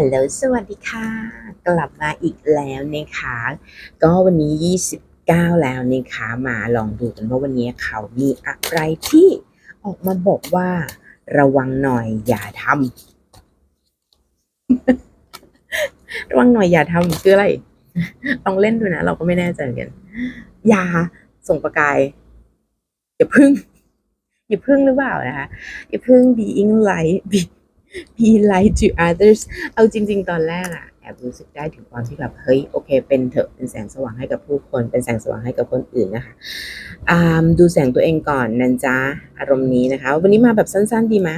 ฮัลโหลสวัสดีค่ะ กลับมาอีกแล้วนะคะ ก็วันนี้ 29 แล้วนะคะ มาลองดูกันว่าวันนี้เขามีอะไรที่ออกมาบอกว่า ระวังหน่อยอย่าทำ ระวังหน่อยอย่าทำคืออะไร ลองเล่นดูนะ เราก็ไม่แน่ใจเหมือนกัน อย่าส่งประกาย อย่าพึ่ง อย่าพึ่งหรือเปล่านะคะ อย่าพึ่ง being light be light to others เอาจริง ๆ ตอนแรกอะแอบรู้สึกได้ถึงความที่แบบเฮ้ยโอเค เป็นเถอะเป็นแสงสว่างให้กับผู้คน เป็นแสงสว่างให้กับคนอื่นนะคะดูแสงตัวเองก่อนนันจ้าอารมณ์นี้นะคะ วันนี้มาแบบสั้น ๆ ดีไหม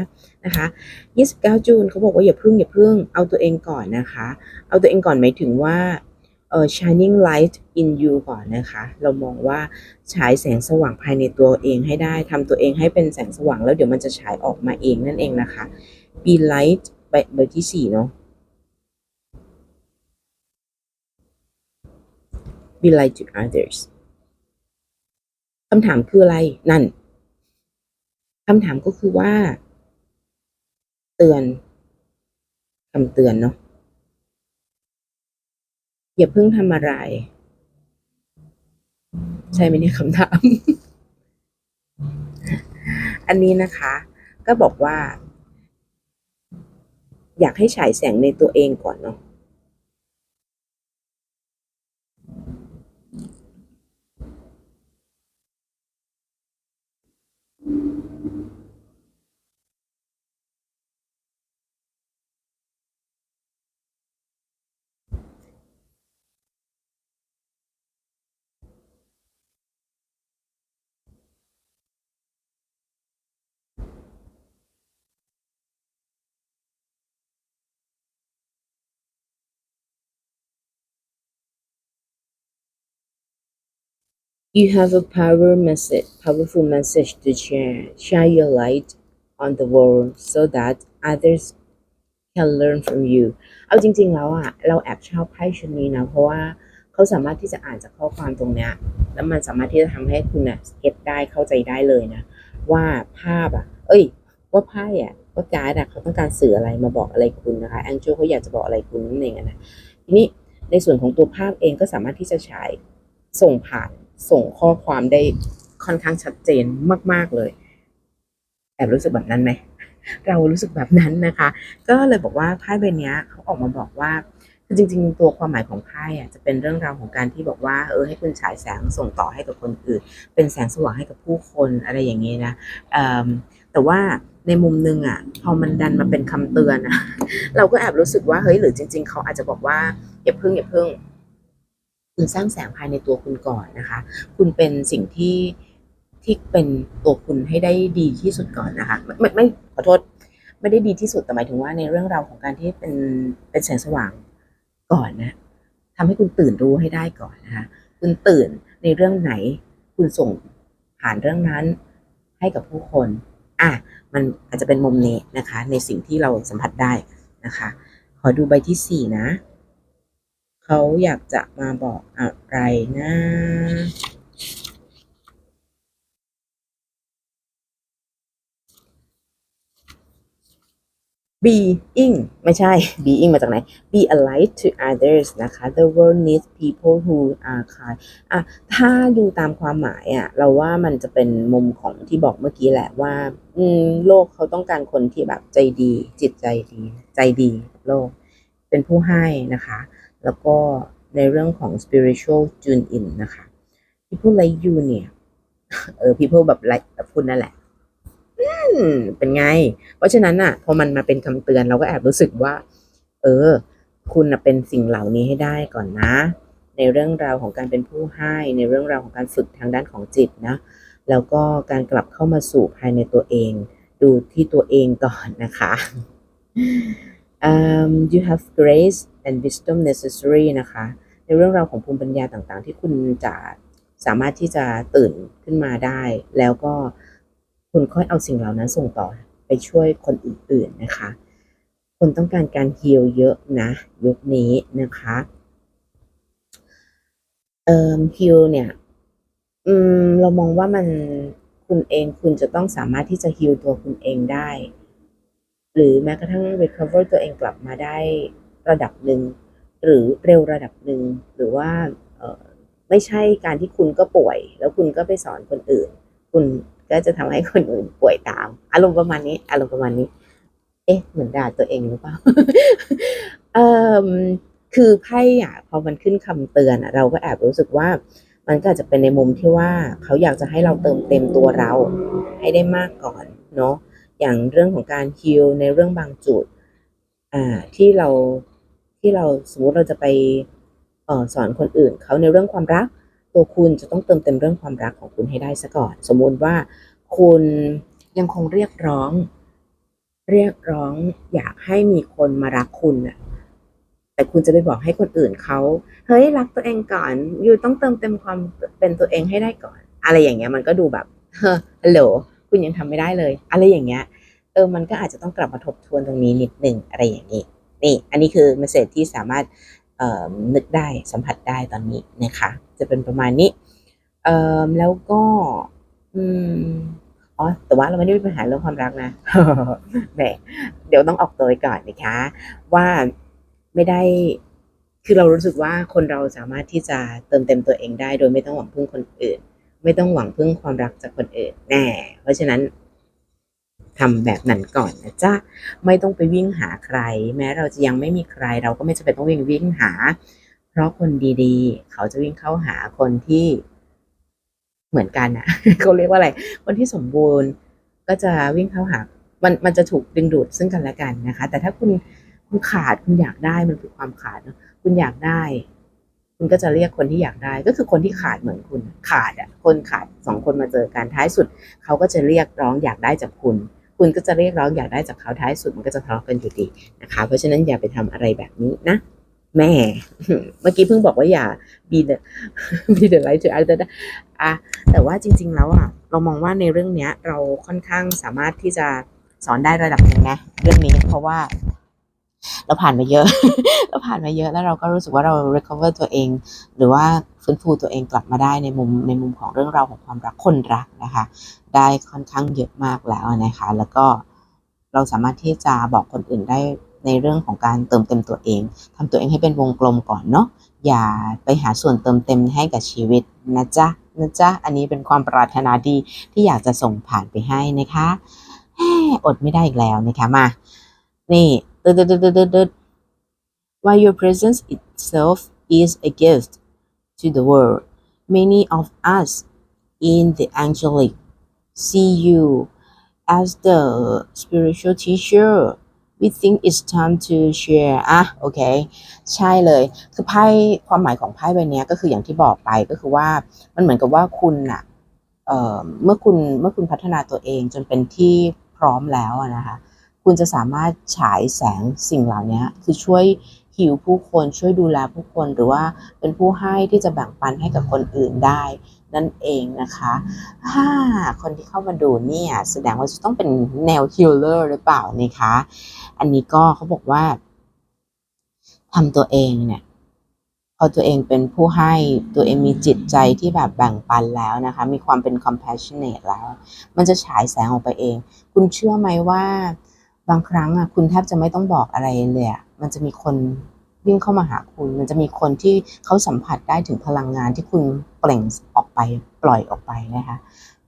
นะคะ 29 จูนเขาบอกว่าอย่าพึ่งอย่าพึ่งเอาตัวเองก่อนนะคะ เอาตัวเองก่อนหมายถึงว่าเออ shining light in you ก่อนนะคะ เรามองว่าฉายแสงสว่างภายในตัวเองให้ได้ทำตัวเองให้เป็นแสงสว่างแล้วเดี๋ยวมันจะฉายออกมาเองนั่นเองนะคะ be light ใบเบอร์ที่สี่เนาะ be light to others คำถามคืออะไรนั่นคำถามก็คือว่า เตือนคำเตือนเนาะอย่าเพิ่งทำอะไร ใช่ไหมเนี่ยคำถาม อันนี้นะคะ ก็บอกว่า อยากให้ฉายแสงในตัวเองก่อนเนาะ You have a power message, powerful message to share. Shine your light on the world so that others can learn from you เอาจริง ๆ แล้วอะเราแอบชอบไพ่ชุดนี้นะ เพราะว่าเขาสามารถที่จะอ่านจากข้อความตรงเนี้ย แล้วมันสามารถที่จะทำให้คุณอะเก็ตได้เข้าใจได้เลยนะ ว่าภาพอะเอ้ย ว่าไพ่อะว่าการ์ดอะเขาต้องการสื่ออะไรมาบอกอะไรคุณนะคะแองเจิลเขาอยากจะบอกอะไรคุณนั่นเองนะทีนี้ในส่วนของตัวภาพเองก็สามารถที่จะฉายส่งผ่าน ส่งข้อความได้ค่อนข้างชัดเจนมาก ๆเลย แอบรู้สึกแบบนั้นไหมเรารู้สึกแบบนั้นนะคะ ก็เลยบอกว่าไพ่ใบนี้เขาออกมาบอกว่าคือจริง ๆ ตัวความหมายของไพ่อะจะเป็นเรื่องราวของการที่บอกว่าเออให้คุณฉายแสงส่งต่อให้กับคนอื่น เป็นแสงสว่างให้กับผู้คนอะไรอย่างนี้นะแต่ว่าในมุมนึงอะพอมันดันมาเป็นคำเตือนอะเราก็แอบรู้สึกว่าเฮ้ยหรือจริง ๆเขาอาจจะบอกว่าอย่าเพิ่งอย่าเพิ่ง คุณสร้างแสงภายในตัวคุณก่อนนะคะ คุณเป็นสิ่งที่ที่เป็นตัวคุณให้ได้ดีที่สุดก่อนนะคะไม่ไม่ไม่ขอโทษไม่ได้ดีที่สุดแต่หมายถึงว่าในเรื่องราวของการที่เป็นเป็นแสงสว่างก่อนนะทำให้คุณตื่นรู้ให้ได้ก่อนนะคะคุณตื่นในเรื่องไหน คุณส่งผ่านเรื่องนั้นให้กับผู้คนอะมันอาจจะเป็นมุมนี้นะคะ ในสิ่งที่เราสัมผัสได้นะคะ ขอดูใบที่สี่นะ เขาอยากจะมาบอกอะไรนะ being ไม่ใช่ being มาจากไหน be a light to others นะคะ the world needs people who are kind อะถ้าดูตามความหมายอะเราว่ามันจะเป็นมุมของที่บอกเมื่อกี้แหละว่า อืมโลกเขาต้องการคนที่แบบใจดี จิตใจดี ใจดีโลก เป็นผู้ให้นะคะ แล้วก็ในเรื่องของ spiritual tune in นะคะ people like you เนี่ย เออ people แบบ like แบบคุณนั่นแหละ อืม เป็นไง เพราะฉะนั้นอะพอมันมาเป็นคำเตือนเราก็แอบรู้สึกว่า เออ คุณน่ะเป็นสิ่งเหล่านี้ให้ได้ก่อนนะ ในเรื่องราวของการเป็นผู้ให้ ในเรื่องราวของการฝึกทางด้านของจิตนะ แล้วก็การกลับเข้ามาสู่ภายในตัวเอง ดูที่ตัวเองก่อนนะคะ um, you have grace and wisdom necessary นะคะ ในเรื่องราวของภูมิปัญญาต่างๆ ที่คุณจะสามารถที่จะตื่นขึ้นมาได้ แล้วก็คุณค่อยเอาสิ่งเหล่านั้นส่งต่อไปช่วยคนอื่นๆนะคะ คนต้องการการฮีลเยอะนะ ยุคนี้นะคะเอ่อฮีลเนี่ยอืมเรามองว่ามันคุณเองคุณจะต้องสามารถที่จะฮีลตัวคุณเองได้ หรือแม้กระทั่ง recover ตัวเองกลับมาได้ระดับหนึ่ง หรือเร็วระดับหนึ่ง หรือว่าไม่ใช่การที่คุณก็ป่วย แล้วคุณก็ไปสอนคนอื่น คุณก็จะทำให้คนอื่นป่วยตาม อารมณ์ประมาณนี้ อารมณ์ประมาณนี้ เอ๊ะ เหมือนด่าตัวเองหรือเปล่าเอ่มคือไพ่อะพอมันขึ้นคำเตือนอะเราก็แอบรู้สึกว่ามันก็อาจจะเป็นในมุมที่ว่าเขาอยากจะให้เราเติมเต็มตัวเราให้ได้มากก่อนเนาะ อย่างเรื่องของการฮิลในเรื่องบางจุดอ่าที่เราที่เราสมมติเราจะไปออสอนคนอื่นเขาในเรื่องความรัก ตัวคุณจะต้องเติมเต็มเรื่องความรักของคุณให้ได้ซะก่อน สมมติว่าคุณยังคงเรียกร้อง เรียกร้องอยากให้มีคนมารักคุณน่ะแต่คุณจะไปบอกให้คนอื่นเขาเฮ้ยรักตัวเองก่อน อยู่ต้องเติมเต็มความเป็นตัวเองให้ได้ก่อน อะไรอย่างเงี้ยมันก็ดูแบบเฮ้อฮัลโหล คุณยังทำไม่ได้เลย อะไรอย่างเงี้ยเออมันก็อาจจะต้องกลับมาทบทวนตรงนี้นิดหนึ่งอะไรอย่างนี้นี่อันนี้คือเมสเซจที่สามารถเอ่อนึกได้สัมผัสได้ตอนนี้นะคะจะเป็นประมาณนี้เอ่อแล้วก็อืมอ๋อแต่ว่าเราไม่ได้มีปัญหาเรื่องความรักนะแหมเดี๋ยวต้องออกตัวก่อนนะคะ ว่าไม่ได้คือเรารู้สึกว่าคนเราสามารถที่จะเติมเต็มตัวเองได้ โดยไม่ต้องหวังพึ่งคนอื่น ไม่ต้องหวังพึ่งความรักจากคนอื่นแน่เพราะฉะนั้นทำแบบนั้นก่อนนะจ๊ะไม่ต้องไปวิ่งหาใคร แม้เราจะยังไม่มีใคร เราก็ไม่จำเป็นต้องวิ่งวิ่งหา เพราะคนดีๆ เขาจะวิ่งเข้าหาคนที่เหมือนกันอะเขาเรียกว่าอะไร คนที่สมบูรณ์ก็จะวิ่งเข้าหา มันมันจะถูกดึงดูดซึ่งกันและกันนะคะ แต่ถ้าคุณคุณขาดคุณอยากได้มันคือความขาดเนอะคุณอยากได้ คุณก็จะเรียกคนที่อยากได้ ก็คือคนที่ขาดเหมือนคุณ ขาดอะ คนขาดสองคนมาเจอกันท้ายสุด เขาก็จะเรียกร้องอยากได้จากคุณ คุณก็จะเรียกร้องอยากได้จากเขาท้ายสุดมันก็จะทะเลาะกันอยู่ดีนะคะ เพราะฉะนั้นอย่าไปทำอะไรแบบนี้นะแม่ เมื่อกี้เพิ่งบอกว่าอย่า be the be the light to other อะแต่ว่าจริง ๆ แล้วอะเรามองว่าในเรื่องเนี้ย เราค่อนข้างสามารถที่จะสอนได้ระดับหนึ่งนะเรื่องนี้เพราะว่า เราผ่านมาเยอะ เราผ่านมาเยอะแล้วเราก็รู้สึกว่าเรา recover ตัวเอง หรือว่าฟื้นฟูตัวเองกลับมาได้ในมุมในมุมของเรื่องราวของความรักคนรักนะคะ ได้ค่อนข้างเยอะมากแล้วนะคะ แล้วก็เราสามารถที่จะบอกคนอื่นได้ในเรื่องของการเติมเต็มตัวเองทำตัวเองให้เป็นวงกลมก่อนเนาะอย่าไปหาส่วนเติมเต็มให้กับชีวิตนะจ๊ะนะจ๊ะอันนี้เป็นความปรารถนาดีที่อยากจะส่งผ่านไปให้นะคะอดไม่ได้อีกแล้วนะคะมา นี่ While your presence itself is a gift to the world, many of us in the angelic see you as the spiritual teacher. We think it's time to share อะโอเค ใช่เลย คือไพ่ความหมายของไพ่ใบนี้ก็คืออย่างที่บอกไปก็คือว่ามันเหมือนกับว่าคุณน่ะเอเมื่อคุณเมื่อคุณพัฒนาตัวเองจนเป็นที่พร้อมแล้วนะคะ คุณจะสามารถฉายแสงสิ่งเหล่านี้คือช่วยฮิวผู้คนช่วยดูแลผู้คนหรือว่าเป็นผู้ให้ที่จะแบ่งปันให้กับคนอื่นได้ นั่นเองนะคะถ้าคนที่เข้ามาดูเนี่ยแสดงว่าจะต้องเป็นแนวฮิลเลอร์หรือเปล่านะคะ อันนี้ก็เขาบอกว่าทำตัวเองเนี่ยพอตัวเองเป็นผู้ให้ตัวเองมีจิตใจที่แบบแบ่งปันแล้วนะคะ มีความเป็น compassionate แล้ว มันจะฉายแสงออกไปเอง คุณเชื่อไหมว่า บางครั้งอะคุณแทบจะไม่ต้องบอกอะไรเลยอะมันจะมีคนวิ่งเข้ามาหาคุณ มันจะมีคนที่เขาสัมผัสได้ถึงพลังงานที่คุณเปล่งออกไปปล่อยออกไปนะคะ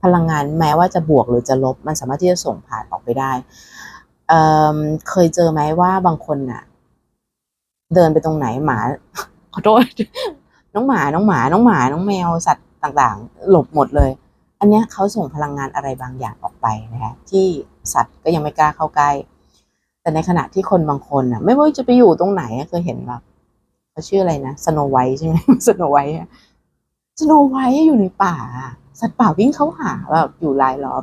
พลังงานแม้ว่าจะบวกหรือจะลบ มันสามารถที่จะส่งผ่านออกไปได้เเคยเจอไหมว่าบางคนน่ะ เดินไปตรงไหนหมาขอโทษน้องหมาน้องหมา น้องหมา น้องแมวสัตว์ต่างๆ หลบหมดเลย อันนี้เขาส่งพลังงานอะไรบางอย่างออกไปนะคะที่สัตว์ก็ยังไม่กล้าเข้าใกล้ แต่ในขณะที่คนบางคนน่ะ ไม่ว่าจะไปอยู่ตรงไหนอะเคยเห็นแบบเขาชื่ออะไรนะสโนไวท์ใช่ไหมสโนไวท์สโนไวท์อยู่ในป่า สัตว์ป่าวิ่งเข้าหาแบบอยู่รายล้อม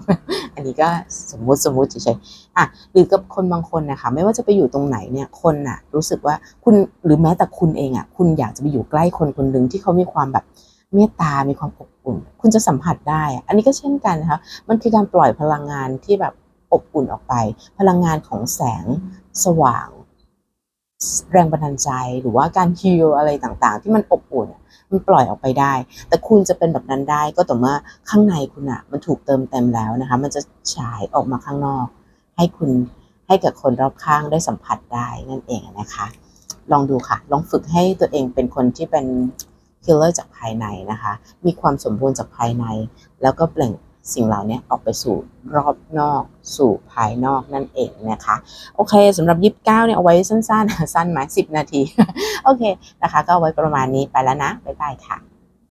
อันนี้ก็สมมติสมมติเฉยๆอะหรือกับคนบางคนนะคะไม่ว่าจะไปอยู่ตรงไหนเนี่ยคนน่ะ รู้สึกว่าคุณหรือแม้แต่คุณเองอะ คุณอยากจะไปอยู่ใกล้คนคนหนึ่งที่เขามีความแบบเมตตา มีความอบ อุ่น คุณจะสัมผัสได้ อันนี้ก็เช่นกันนะคะ มันคือการปล่อยพลังงานที่แบบอบอุ่นออกไป พลังงานของแสงสว่าง แรงบันดาลใจหรือว่าการฮิลอะไรต่างๆ ที่มันอบอุ่นมันปล่อยออกไปได้ แต่คุณจะเป็นแบบนั้นได้ก็ต่อเมื่อข้างในคุณอะมันถูกเติมเต็มแล้วนะคะ มันจะฉายออกมาข้างนอก ให้คุณให้กับคนรอบข้างได้สัมผัสได้นั่นเองนะคะ ลองดูค่ะ ลองฝึกให้ตัวเองเป็นคนที่เป็น healer จากภายในนะคะ มีความสมบูรณ์จากภายใน แล้วก็เปล่งสิ่งเหล่านี้ออกไปสู่รอบนอก สู่ภายนอกนั่นเองนะคะ โอเคสำหรับยิบเก้าเนี่ยเอาไว้สั้นๆ สั้นไหมสิบนาที โอเคนะคะ ก็เอาไว้ประมาณนี้ไปแล้วนะ บ๊ายบายค่ะ